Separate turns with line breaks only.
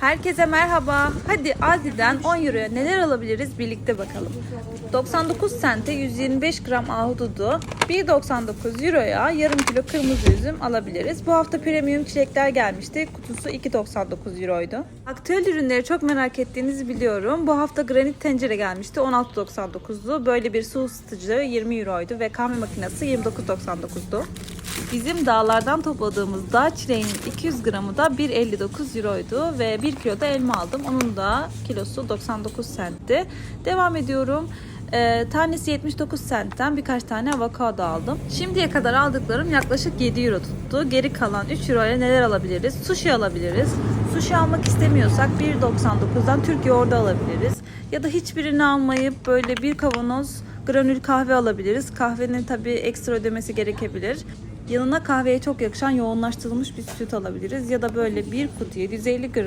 Herkese merhaba. Hadi Aldi'den 10 euroya neler alabiliriz birlikte bakalım. 99 sente 125 gram ahududu, 1.99 euroya yarım kilo kırmızı üzüm alabiliriz. Bu hafta premium çilekler gelmişti. Kutusu 2.99 euroydu. Aktüel ürünleri çok merak ettiğinizi biliyorum. Bu hafta granit tencere gelmişti. 16.99'du. Böyle bir su ısıtıcı 20 euroydu ve kahve makinesi 29.99'du. Bizim dağlardan topladığımız dağ çileğinin 200 gramı da 1.59 euroydu ve 1 kilo da elma aldım. Onun da kilosu 99 centti. Devam ediyorum. Ee, tanesi 79 centten birkaç tane avokado aldım. Şimdiye kadar aldıklarım yaklaşık 7 euro tuttu. Geri kalan 3 euro ile neler alabiliriz? Sushi alabiliriz. Sushi almak istemiyorsak 1.99'dan Türk yoğurdu alabiliriz. Ya da hiçbirini almayıp böyle bir kavanoz granül kahve alabiliriz. Kahvenin tabii ekstra ödemesi gerekebilir. Yanına kahveye çok yakışan yoğunlaştırılmış bir süt alabiliriz. Ya da böyle bir kutu 750 gram